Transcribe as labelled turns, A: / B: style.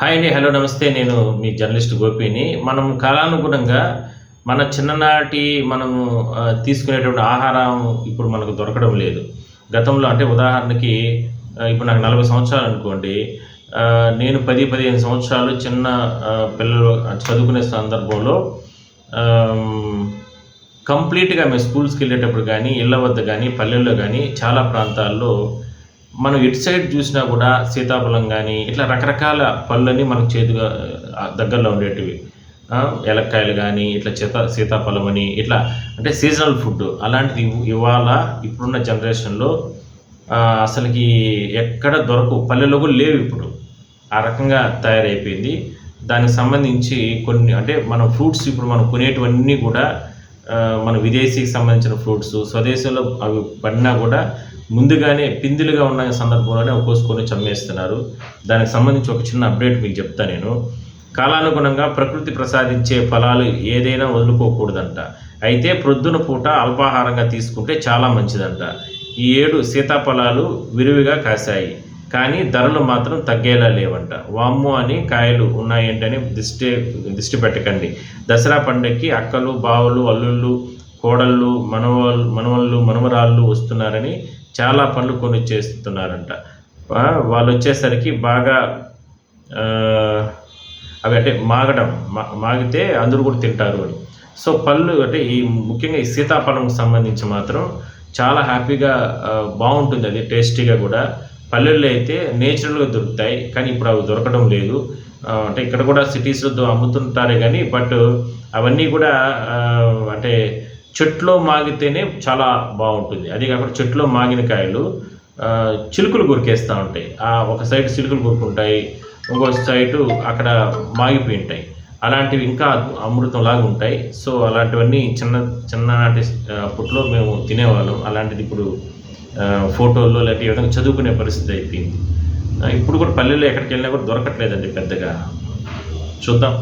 A: Hi అండి hello నమస్తే. నేను మీ జర్నలిస్ట్ గోపిని. మనం కాలానుగుణంగా మన చిన్ననాటి మనము తీసుకునేటువంటి ఆహారం ఇప్పుడు మనకు దొరకడం లేదు. గతంలో అంటే ఉదాహరణకి ఇప్పుడు నాకు నలభై సంవత్సరాలు అనుకోండి నేను పది పదిహేను సంవత్సరాలు చిన్న పిల్లలు చదువుకునే సందర్భంలో కంప్లీట్గా మేము స్కూల్స్కి వెళ్ళేటప్పుడు కానీ ఇళ్ళ వద్ద కానీ పల్లెల్లో కానీ చాలా ప్రాంతాల్లో మనం ఇటు సైడ్ చూసినా కూడా సీతాఫలం కానీ ఇట్లా రకరకాల పళ్ళని మనకు చేతిగా దగ్గరలో ఉండేటివి. ఎలక్కాయలు కానీ ఇట్లా సీతా సీతాఫలం అని ఇట్లా అంటే సీజనల్ ఫుడ్ అలాంటిది ఇవాళ ఇప్పుడున్న జనరేషన్లో అసలుకి ఎక్కడ దొరకవు పల్లెల్లో కూడా లేవు ఇప్పుడు. ఆ రకంగా తయారైపోయింది. దానికి సంబంధించి కొన్ని అంటే మనం ఫ్రూట్స్ ఇప్పుడు మనం కొనేటివన్నీ కూడా మన విదేశీకి సంబంధించిన ఫ్రూట్స్ స్వదేశంలో అవి పడినా కూడా ముందుగానే పిందులుగా ఉన్న సందర్భంలోనే అవి కోసుకొని చమ్మేస్తున్నారు. దానికి సంబంధించి ఒక చిన్న అప్డేట్ మీకు చెప్తా నేను. కాలానుగుణంగా ప్రకృతి ప్రసాదించే ఫలాలు ఏదైనా వదులుకోకూడదంట. అయితే ప్రొద్దున పూట అల్పాహారంగా తీసుకుంటే చాలా మంచిదంట. ఈ ఏడు సీతాఫలాలు విరివిగా కాశాయి. కానీ ధరలు మాత్రం తగ్గేలా లేవంట. వామ్మో అని కాయలు ఉన్నాయంటని దిష్టి దిష్టి పెట్టకండి. దసరా పండక్కి అక్కలు బావులు అల్లుళ్ళు కోడళ్ళు మనవ మనవళ్ళు మనవరాళ్ళు వస్తున్నారని చాలా పనులు కొని చేస్తున్నారంట వాళ్ళు వచ్చేసరికి బాగా అవి అంటే మాగడం మా- మాగితే అందరూ కూడా తింటారు అని. సో పళ్ళు అంటే ఈ ముఖ్యంగా ఈ సీతాఫలంకి సంబంధించి మాత్రం చాలా హ్యాపీగా బాగుంటుంది అది టేస్టీగా కూడా. పల్లెల్లో అయితే నేచురల్గా దొరుకుతాయి కానీ ఇప్పుడు అవి దొరకడం లేదు. అంటే ఇక్కడ కూడా సిటీస్లో అమ్ముతుంటారే కానీ బట్ అవన్నీ కూడా అంటే చెట్లో మాగితేనే చాలా బాగుంటుంది. అది కాకుండా చెట్లో మాగిన కాయలు చిలుకలు కొరికేస్తూ ఉంటాయి. ఆ ఒక సైడ్ చిలుకలు కొరుకుంటాయి ఇంకో సైడు అక్కడ మాగిపోయి ఉంటాయి. అలాంటివి ఇంకా అమృతంలాగా ఉంటాయి. సో అలాంటివన్నీ చిన్న చిన్ననాటి అప్పట్లో మేము తినేవాళ్ళం. అలాంటిది ఇప్పుడు ఫోటోల్లో లేకపోతే ఈ విధంగా చదువుకునే పరిస్థితి అయిపోయింది. ఇప్పుడు కూడా పల్లెల్లో ఎక్కడికి వెళ్ళినా కూడా దొరకట్లేదండి పెద్దగా. చూద్దాం.